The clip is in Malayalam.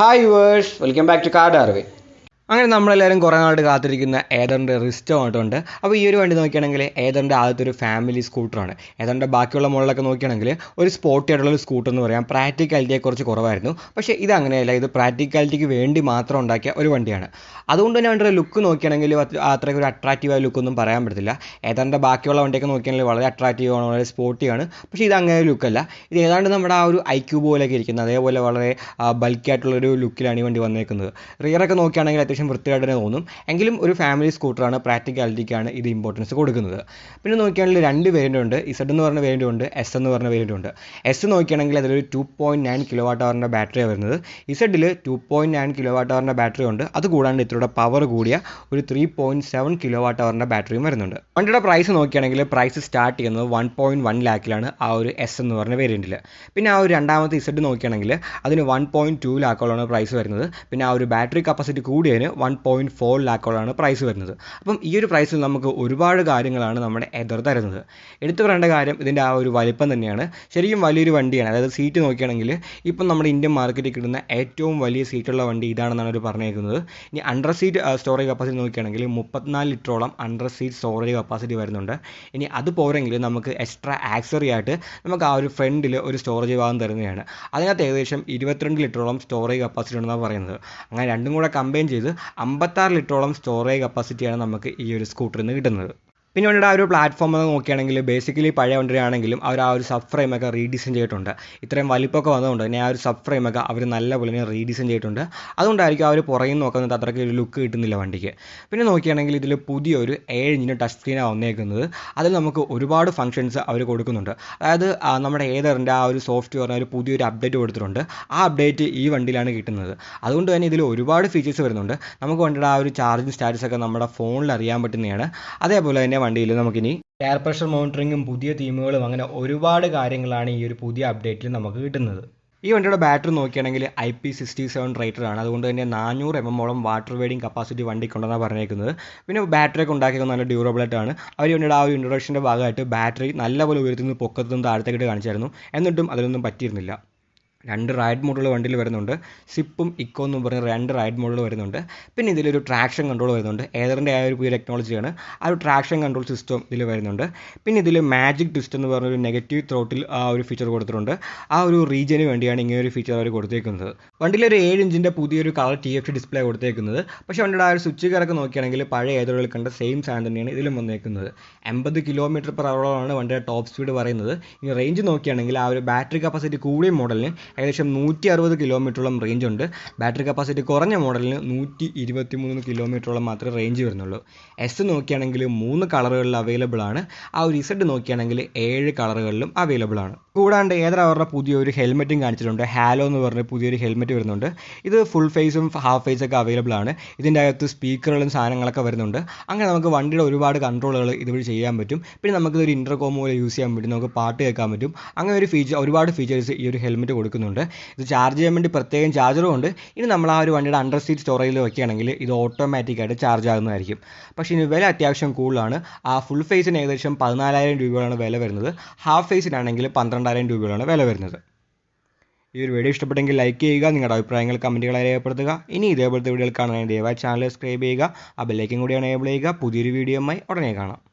Hi viewers, welcome back to Car Darway. അങ്ങനെ നമ്മളെല്ലാവരും കുറേ നാളായിട്ട് കാത്തിരിക്കുന്ന ഏതറിന്റെ റിസ്റ്റോ ആയിട്ടുണ്ട്. അപ്പോൾ ഈ ഒരു വണ്ടി നോക്കുകയാണെങ്കിൽ ഏതറിന്റെ ആദ്യത്തെ ഒരു ഫാമിലി സ്കൂട്ടറാണ് ഏതറിന്റെ ബാക്കിയുള്ള മോഡലൊക്കെ നോക്കുകയാണെങ്കിൽ ഒരു സ്പോർട്ടി ആയിട്ടുള്ള ഒരു സ്കൂട്ടർ എന്ന് പറയാം. പ്രാക്ടിക്കാലിറ്റിയെ കുറച്ച് കുറവായിരുന്നു. പക്ഷേ ഇത് അങ്ങനെയല്ല. ഇത് പ്രാക്ടിക്കാലിറ്റിക്ക് വേണ്ടി മാത്രം ഉണ്ടാക്കിയ ഒരു വണ്ടിയാണ്. അതുകൊണ്ട് തന്നെ വണ്ടിയുടെ ലുക്ക് നോക്കുകയാണെങ്കിൽ അത്രയ്ക്ക് ഒരു അട്രാക്റ്റീവായ ലുക്കൊന്നും പറയാൻ പറ്റത്തില്ല. ഏതാണ്ട് ബാക്കിയുള്ള വണ്ടിയൊക്കെ നോക്കുകയാണെങ്കിൽ വളരെ അട്രാക്റ്റീവ് ആണ് വളരെ സ്പോർട്ടിയാണ് പക്ഷേ ഇത് അങ്ങനെ ലുക്കല്ല ഇത് ഏതാണ്ട് നമ്മുടെ ആ ഒരു ഐക്യൂ പോലെയൊക്കെ ഇരിക്കുന്നത് അതേപോലെ വളരെ ബൾക്കി ആയിട്ടുള്ളൊരു ലുക്കിലാണ് ഈ വണ്ടി വന്നേക്കുന്നത്. റിയറൊക്കെ നോക്കുകയാണെങ്കിൽ അത്യാവശ്യം വൃത്തിയായിട്ട് തന്നെ തോന്നും. എങ്കിലും ഒരു ഫാമിലി സ്കൂട്ടറാണ് പ്രാക്ടിക്കാലിറ്റിക്കാണ് ഇത് ഇമ്പോർട്ടൻസ് കൊടുക്കുന്നത്. പിന്നെ നോക്കിയാണെങ്കിൽ രണ്ട് വേരിയന്റ് ഉണ്ട്. ഇസഡ് എന്ന് പറഞ്ഞ വേരിയന്റ് ഉണ്ട് എസ് എന്ന് പറഞ്ഞ വേരിയന്റ് ഉണ്ട്. എസ് നോക്കിയാണെങ്കിൽ അതിലൊരു two point nine kilowatt അവറിന്റെ ബാറ്ററിയാണ് വരുന്നത്. ഇസഡിൽ two point nine kilowatt അവറിന്റെ ബാറ്ററി ഉണ്ട്. അത് കൂടാണ്ട് ഇത്രയുടെ പവർ കൂടിയ ഒരു three point seven kilowatt അവറിന്റെ ബാറ്ററിയും വരുന്നുണ്ട്. വണ്ടിയുടെ പ്രൈസ് നോക്കിയാണെങ്കിൽ പ്രൈസ് സ്റ്റാർട്ട് ചെയ്യുന്നത് വൺ പോയിന്റ് വൺ ലാക്കിലാണ് ആ ഒരു എസ് എന്ന് പറഞ്ഞ വേരിയന്റിൽ പിന്നെ ആ ഒരു രണ്ടാമത്തെ ഇസഡ് നോക്കിയാണെങ്കിൽ അതിന് വൺ പോയിന്റ് ടു ലാക്കോളാണ് പ്രൈസ് വരുന്നത്. പിന്നെ ആ ഒരു ബാറ്ററി കപ്പാസിറ്റി കൂടിയതിന് വൺ പോയിന്റ് ഫോർ ലാക്കോളാണ് പ്രൈസ് വരുന്നത്. അപ്പം ഈ ഒരു പ്രൈസിൽ നമുക്ക് ഒരുപാട് കാര്യങ്ങളാണ് നമ്മുടെ എതിർ തരുന്നത്. എടുത്തു പറയേണ്ട കാര്യം ഇതിന്റെ ആ ഒരു വലിപ്പം തന്നെയാണ്. ശരിക്കും വലിയൊരു വണ്ടിയാണ്. അതായത് സീറ്റ് നോക്കുകയാണെങ്കിൽ ഇപ്പം നമ്മുടെ ഇന്ത്യൻ മാർക്കറ്റിൽ കിട്ടുന്ന ഏറ്റവും വലിയ സീറ്റുള്ള വണ്ടി ഇതാണെന്നാണ് അവർ പറഞ്ഞേക്കുന്നത്. ഇനി അണ്ടർ സീറ്റ് സ്റ്റോറേജ് കപ്പാസിറ്റി നോക്കുകയാണെങ്കിൽ മുപ്പത്തിനാല് ലിറ്ററോളം അണ്ടർ സീറ്റ് സ്റ്റോറേജ് കപ്പാസിറ്റി വരുന്നുണ്ട്. ഇനി അത് പോരെങ്കിൽ നമുക്ക് എക്സ്ട്രാ ആക്സറി ആയിട്ട് നമുക്ക് ആ ഒരു ഫ്രണ്ടിൽ ഒരു സ്റ്റോറേജ് ഭാഗം തരുന്നതാണ്. അതിനകത്ത് ഏകദേശം ഇരുപത്തിരണ്ട് ലിറ്ററോളം സ്റ്റോറേജ് കപ്പാസിറ്റി ഉണ്ടെന്നാണ് പറയുന്നത്. അങ്ങനെ രണ്ടും കൂടെ കമ്പൈൻ ചെയ്ത് അമ്പത്താറ് ലിറ്ററോളം സ്റ്റോറേജ് കപ്പാസിറ്റിയാണ് നമുക്ക് ഈ ഒരു സ്കൂട്ടറിൽ നിന്ന് കിട്ടുന്നത്. പിന്നെ വണ്ടിയുടെ ആ ഒരു പ്ലാറ്റ്ഫോം ഒന്ന് നോക്കുകയാണെങ്കിൽ ബേസിക്കലി പഴയ വണ്ടിയാണെങ്കിലും അവർ ആ ഒരു സബ് ഫ്രെയിമൊക്കെ റീഡിസൈൻ ചെയ്തിട്ടുണ്ട്. ഇത്രയും വലിപ്പമൊക്കെ വന്നതുകൊണ്ട് തന്നെ ആ ഒരു സബ് ഫ്രെയിമൊക്കെ അവർ നല്ലപോലെ തന്നെ റീഡിസൈൻ ചെയ്തിട്ടുണ്ട്. അതുകൊണ്ടായിരിക്കും അവർ പുറകിൽ നോക്കുന്നത് അത്രയ്ക്ക് ഒരു ലുക്ക് കിട്ടുന്നില്ല വണ്ടിക്ക്. പിന്നെ നോക്കുകയാണെങ്കിൽ ഇതിൽ പുതിയൊരു ഏഴ് ഇഞ്ചിന്റെ ടച്ച് സ്ക്രീനാണ് വന്നേക്കുന്നത്. അതിൽ നമുക്ക് ഒരുപാട് ഫങ്ഷൻസ് അവർ കൊടുക്കുന്നുണ്ട്. അതായത് നമ്മുടെ ഏതറിന്റെ ആ ഒരു സോഫ്റ്റ്വെയറിന് ഒരു പുതിയൊരു അപ്ഡേറ്റ് കൊടുത്തിട്ടുണ്ട്. ആ അപ്ഡേറ്റ് ഈ വണ്ടിയിലാണ് കിട്ടുന്നത്. അതുകൊണ്ട് തന്നെ ഇതിൽ ഒരുപാട് ഫീച്ചേഴ്സ് വരുന്നുണ്ട്. നമുക്ക് വണ്ടിയുടെ ആ ഒരു ചാർജിങ് സ്റ്റാറ്റസ് ഒക്കെ നമ്മുടെ ഫോണിൽ അറിയാൻ പറ്റുന്നതാണ്. അതേപോലെ തന്നെ വണ്ടിയിൽ നമുക്കിനി എയർ പ്രഷർ മോണിറ്ററിങ്ങും പുതിയ തീമുകളും അങ്ങനെ ഒരുപാട് കാര്യങ്ങളാണ് ഈ ഒരു പുതിയ അപ്ഡേറ്റിൽ നമുക്ക് കിട്ടുന്നത്. ഈ വണ്ടിയുടെ battery നോക്കിയാണെങ്കിൽ I P sixty seven rated ആണ്. അതുകൊണ്ട് തന്നെ നാനൂറ് എം എമ്മോളം വാട്ടർ വെയിഡിങ് കപ്പാസിറ്റി വണ്ടിക്കുണ്ടെന്നാണ് പറഞ്ഞേക്കുന്നത്. പിന്നെ ബാറ്ററി ഒക്കെ ഉണ്ടാക്കിയത് നല്ല ഡ്യൂറബിൾ ആണ്. അവർ വണ്ടിയുടെ ആ ഒരു ഇൻട്രൊഡക്ഷന്റെ ഭാഗമായിട്ട് ബാറ്ററി നല്ലപോലെ ഉയർത്തുന്ന പൊക്കത്തുനിന്ന് താഴത്തേക്കിട്ട് കാണിച്ചായിരുന്നു. എന്നിട്ടും അതിലൊന്നും പറ്റിയിരുന്നില്ല. രണ്ട് റൈഡ് മോഡുകൾ വണ്ടിയിൽ വരുന്നുണ്ട്. സിപ്പും ഇക്കോ എന്നും പറഞ്ഞ രണ്ട് റൈഡ് മോഡുകൾ വരുന്നുണ്ട്. പിന്നെ ഇതിലൊരു ട്രാക്ഷൻ കൺട്രോൾ വരുന്നുണ്ട്. ഏതറിന്റെ ആ ഒരു പുതിയ ടെക്നോളജിയാണ് ആ ഒരു ട്രാക്ഷൻ കൺട്രോൾ സിസ്റ്റം ഇതിൽ വരുന്നുണ്ട്. പിന്നെ ഇതിൽ മാജിക് ട്വിസ്റ്റ് എന്ന് പറഞ്ഞൊരു നെഗറ്റീവ് ത്രോട്ടിൽ ആ ഒരു ഫീച്ചർ കൊടുത്തിട്ടുണ്ട്. ആ ഒരു റീജിയന് വേണ്ടിയാണ് ഇങ്ങനെ ഒരു ഫീച്ചർ അവർ കൊടുത്തേക്കുന്നത്. വണ്ടിയിൽ ഒരു ഏഴ് ഇഞ്ചിന്റെ പുതിയൊരു കളർ ടി എഫ് ഡിസ്പ്ലേ കൊടുത്തേക്കുന്നത്. പക്ഷേ വണ്ടിയുടെ ആ ഒരു സ്വിച്ച് കറക്ക് നോക്കുകയാണെങ്കിൽ പഴയ ഏതൊരു കണ്ട സെയിം സാധനം തന്നെയാണ് ഇതിലും വന്നേക്കുന്നത്. എൺപത് കിലോമീറ്റർ പെർ അവറോളാണ് വണ്ടിയുടെ ടോപ്പ് സ്പീഡ് പറയുന്നത്. ഇനി റേഞ്ച് നോക്കുകയാണെങ്കിൽ ആ ഒരു ബാറ്ററി കപ്പാസിറ്റി കൂടിയ മോഡലിന് ഏകദേശം നൂറ്റി അറുപത് കിലോമീറ്ററോളം റേഞ്ച് ഉണ്ട്. ബാറ്ററി കപ്പാസിറ്റി കുറഞ്ഞ മോഡലിന് നൂറ്റി ഇരുപത്തി മൂന്ന് കിലോമീറ്ററോളം മാത്രമേ റേഞ്ച് വരുന്നുള്ളൂ. എസ് നോക്കിയാണെങ്കിൽ മൂന്ന് കളറുകളിൽ അവൈലബിൾ ആണ്. ആ ഒരു ഇസഡ് നോക്കിയാണെങ്കിൽ ഏഴ് കളറുകളിലും അവൈലബിൾ ആണ്. കൂടാണ്ട് ഏതാ അവരുടെ പുതിയൊരു ഹെൽമെറ്റും കാണിച്ചിട്ടുണ്ട്. ഹാലോ എന്ന് പറഞ്ഞ പുതിയൊരു ഹെൽമെറ്റ് വരുന്നുണ്ട്. ഇത് ഫുൾ ഫേസും ഹാഫ് ഫേസ് ഒക്കെ അവൈലബിൾ ആണ്. ഇതിന്റെ അകത്ത് സ്പീക്കറുകളും സാധനങ്ങളൊക്കെ വരുന്നുണ്ട്. അങ്ങനെ നമുക്ക് വണ്ടിയുടെ ഒരുപാട് കൺട്രോളുകൾ ഇതുവഴി ചെയ്യാൻ പറ്റും. പിന്നെ നമുക്ക് ഒരു ഇന്റർകോം പോലെ യൂസ് ചെയ്യാൻ പറ്റും. നമുക്ക് പാട്ട് കേൾക്കാൻ പറ്റും. അങ്ങനെ ഒരു ഫീച്ചർ ഒരുപാട് ഫീച്ചേഴ്സ് ഈ ഒരു ഹെൽമെറ്റ് കൊടുക്കുന്നുണ്ട്. ഇത് ചാർജ് ചെയ്യാൻ വേണ്ടി പ്രത്യേകം ചാർജറും ഉണ്ട്. ഇനി നമ്മൾ ആ ഒരു വണ്ടിയുടെ അണ്ടർ സീറ്റ് സ്റ്റോറേജിൽ വയ്ക്കുകയാണെങ്കിൽ ഇത് ഓട്ടോമാറ്റിക്കായിട്ട് ചാർജ് ആകുന്നതായിരിക്കും. പക്ഷേ ഇനി വില അത്യാവശ്യം കൂടുതലാണ്. ആ ഫുൾ ഫേസിന് ഏകദേശം പതിനാലായിരം രൂപയാണ് വില വരുന്നത്. ഹാഫ് ഫേസിനാണെങ്കിൽ പന്ത്രണ്ടായിരം രൂപയാണ് വില വരുന്നത്. ഈ ഒരു വീഡിയോ ഇഷ്ടപ്പെട്ടെങ്കിൽ ലൈക്ക് ചെയ്യുക നിങ്ങളുടെ അഭിപ്രായങ്ങൾ കമന്റുകളെ രേഖപ്പെടുത്തുക. ഇനി ഇതേപോലത്തെ വീഡിയോകൾ കാണാനായി ദയവായി ചാനൽ സബ്സ്ക്രൈബ് ചെയ്യുക. ആ ബെല്ലൈക്കും കൂടി എനേബിൾ ചെയ്യുക. പുതിയൊരു വീഡിയോയുമായി ഉടനെ കാണാം.